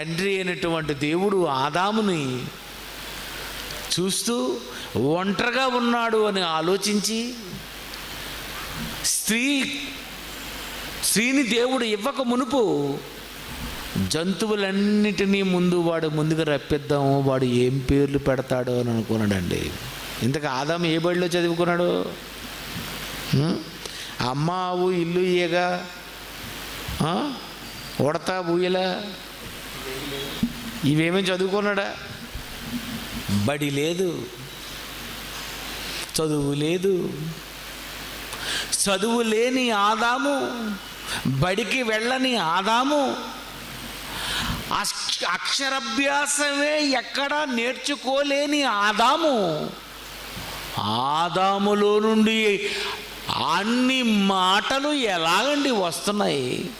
తండ్రి అయినటువంటి దేవుడు ఆదాముని చూస్తూ ఒంటరిగా ఉన్నాడు అని ఆలోచించి స్త్రీ స్త్రీని దేవుడు ఇవ్వక మునుపు జంతువులన్నిటినీ ముందు వాడు ముందుగా రప్పిద్దాము వాడు ఏం పేర్లు పెడతాడో అని అనుకున్నాడండి. ఇంతకు ఆదాం ఏ బడిలో చదువుకున్నాడు? అమ్మావు ఇల్లు ఈగ ఉడతా బూయలా ఇవేమీ చదువుకున్నాడా? బడి లేదు. చదువు లేదు. చదువు లేని ఆదాము బడికి వెళ్ళని ఆదాము అక్ష- అక్షరాభ్యాసమే ఎక్కడా నేర్చుకోలేని ఆదాము. ఆదాములో నుండి అన్ని మాటలు ఎలాగండి వస్తున్నాయి?